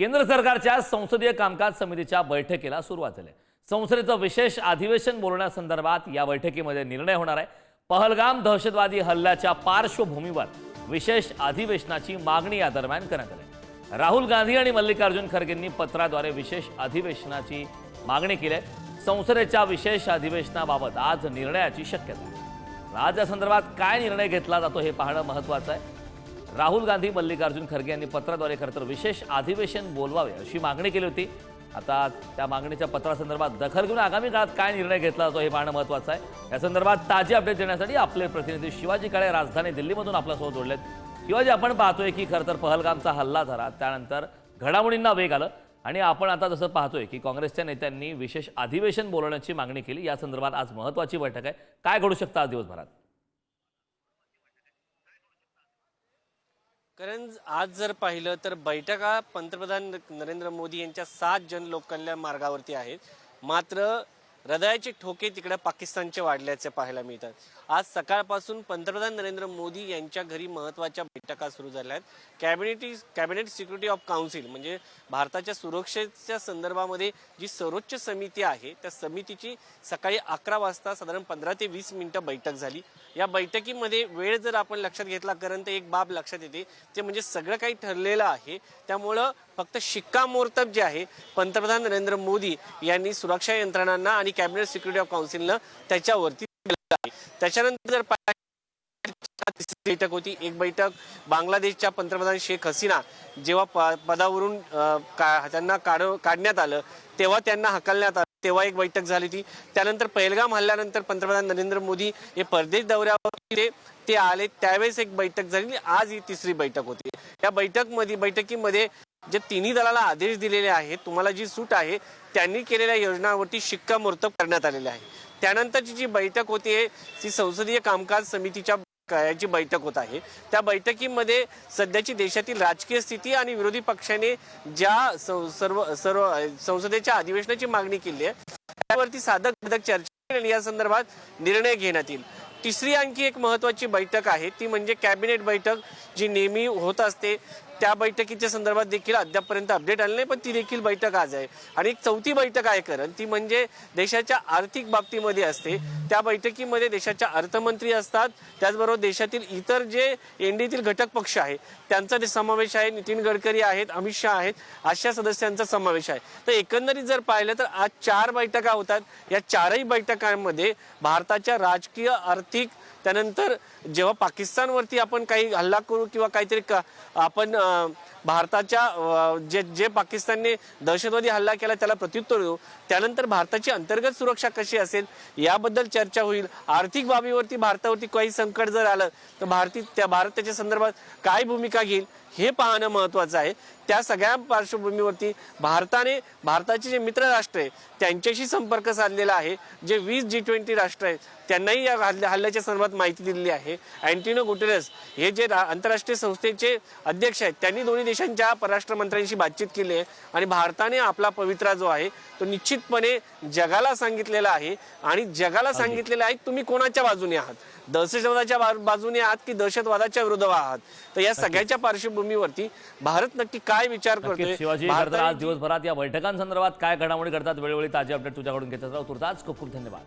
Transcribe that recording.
केंद्र सरकारच्या संसदीय कामकाज समितीच्या बैठकीला सुरुवात झाली. संसदेचं विशेष अधिवेशन बोलवण्यासंदर्भात या बैठकीमध्ये निर्णय होणार आहे. पहलगाम दहशतवादी हल्ल्याच्या पार्श्वभूमीवर विशेष अधिवेशनाची मागणी या दरम्यान करण्यात आली. राहुल गांधी आणि मल्लिकार्जुन खरगेंनी पत्राद्वारे विशेष अधिवेशनाची मागणी केली आहे. संसदेच्या विशेष अधिवेशनाबाबत आज निर्णयाची शक्यता आज या संदर्भात काय निर्णय घेतला जातो हे पाहणं महत्त्वाचं आहे. राहुल गांधी मल्लिकार्जुन खरगे यांनी पत्राद्वारे खरं तर विशेष अधिवेशन बोलवावे अशी मागणी केली होती. आता त्या मागणीच्या पत्रासंदर्भात दखल घेऊन आगामी काळात काय निर्णय घेतला जातो हे पाहणं महत्त्वाचं आहे. या संदर्भात ताजे अपडेट देण्यासाठी आपले प्रतिनिधी शिवाजी काळे राजधानी दिल्लीमधून आपल्यासोबत जोडलेत. शिवाजी आपण पाहतोय की खरं तर पहलगामचा हल्ला झाला त्यानंतर घडामोडींना वेग आलं आणि आपण आता जसं पाहतोय की काँग्रेसच्या नेत्यांनी विशेष अधिवेशन बोलवण्याची मागणी केली. या संदर्भात आज महत्त्वाची बैठक आहे. काय घडू शकतं आज दिवसभरात? कारण आज जर पाहिलं तर बैठका पंतप्रधान नरेंद्र मोदी यांच्या सात जन लोककल्याण मार्गावरती आहेत मात्र हृदयाचे ठोके तिकडे पाकिस्तानचे वाढल्याचे पाहायला मिळतात. आज सकाळपासून पंतप्रधान नरेंद्र मोदी यांच्या घरी महत्त्वाच्या बैठका सुरू झाल्या आहेत cabinet cabinet security of council म्हणजे भारताच्या सुरक्षेच्या संदर्भामध्ये जी सर्वोच्च समिती आहे त्या समितीची सकाळी अकरा वाजता साधारण पंधरा ते वीस मिनिटं बैठक झाली. या बैठकीमध्ये वेळ जर आपण लक्षात घेतला कारण तर एक बाब लक्षात येते ते म्हणजे सगळं काही ठरलेलं आहे. त्यामुळं फक्त शिक्कामोर्तब जे आहे पंतप्रधान नरेंद्र मोदी यांनी सुरक्षा यंत्रणांना आणि कॅबिनेट सिक्युरिटी ऑफ काउन्सिलनं त्याच्यावरती त्याच्यानंतर जर बैठक होती एक बैठक बांगलादेशच्या पंतप्रधान शेख हसीना जेव्हा प- पदावरून का- त्यांना काढ काढण्यात आलं तेव्हा त्यांना हकलण्यात आलं तेव्हा एक बैठक झाली होती त्यानंतर पहिलगाम हल्ल्यानंतर पंतप्रधान नरेंद्र मोदी हे परदेश दौऱ्यावर ते ते आले त्यावेळेस एक बैठक झाली आज ही तिसरी बैठक होती. या बैठकमध्ये बैठकीमध्ये जे तिन्ही दलाला आदेश दिलेले आहेत तुम्हाला जी सूट आहे त्यांनी केलेल्या योजनांवरती शिक्कामोर्तब करण्यात आलेले आहे. त्यानंतरची जी बैठक होती ती संसदीय कामकाज समितीच्या याची बैठक होत आहे. त्या बैठकीमध्ये सध्याची देशातील राजकीय स्थिती आणि विरोधी पक्षाने ज्या सर्व सर्व संसदेच्या अधिवेशनाची मागणी केली आहे त्यावरती साधक बाधक चर्चा आणि या संदर्भात निर्णय घेण्यात येईल. तिसरी आणखी एक महत्त्वाची बैठक आहे ती म्हणजे कॅबिनेट बैठक जी नेहमी होत असते. त्या बैठकीच्या संदर्भात देखील अद्यापपर्यंत अपडेट आले नाही पण ती देखील बैठक आज आहे. आणि एक चौथी बैठक आहे कारण ती म्हणजे देशाच्या आर्थिक बाबतीमध्ये असते. त्या बैठकीमध्ये देशाच्या अर्थमंत्री असतात. त्याचबरोबर देशातील इतर जे एनडीतील घटक पक्ष आहे त्यांचा ते समावेश आहे. नितीन गडकरी आहेत अमित शहा आहेत अशा सदस्यांचा समावेश आहे. तर एकंदरीत जर पाहिलं तर आज चार बैठका होतात. या चारही बैठकांमध्ये भारताच्या राजकीय आर्थिक त्यानंतर जेव्हा पाकिस्तानवरती आपण काही हल्ला करू किंवा काहीतरी का आपण भारताच्या जे जे पाकिस्तानने दहशतवादी हल्ला केला त्याला प्रत्युत्तर देऊ. त्यानंतर भारताची अंतर्गत सुरक्षा कशी असेल याबद्दल चर्चा होईल. आर्थिक बाबीवरती भारतावरती काही संकट जर आलं तर भारती त्या भारत त्याच्या संदर्भात काय भूमिका घेईल हे पाहणं महत्वाचं आहे. त्या सगळ्या पार्श्वभूमीवरती भारताने भारताचे जे मित्र राष्ट्र आहे त्यांच्याशी संपर्क साधलेला आहे. जे वीस जी ट्वेंटी राष्ट्र आहेत त्यांनाही या हल्ल्या हल्ल्याच्या संदर्भात माहिती दिलेली आहे. अँटिनो गुटेरस हे जे आंतरराष्ट्रीय संस्थेचे अध्यक्ष आहेत त्यांनी दोन्ही देशांच्या परराष्ट्र मंत्र्यांशी बातचीत केली आहे आणि भारताने आपला पवित्रा जो आहे तो निश्चितपणे जगाला सांगितलेला आहे. आणि जगाला सांगितलेलं आहे तुम्ही कोणाच्या बाजूने आहात? दहशतवादाच्या बाजूने आहात की दहशतवादाच्या विरुद्ध आहात? तर या सगळ्याच्या पार्श्वभूमीवरती भारत नक्की काय विचार करतोय? आज दिवसभरात या बैठकांसंदर्भात काय घडामोडी करतात वेळोवेळी ताजे अपडेट तुझ्याकडून घेत राहू तुर्तास खूप खूप धन्यवाद.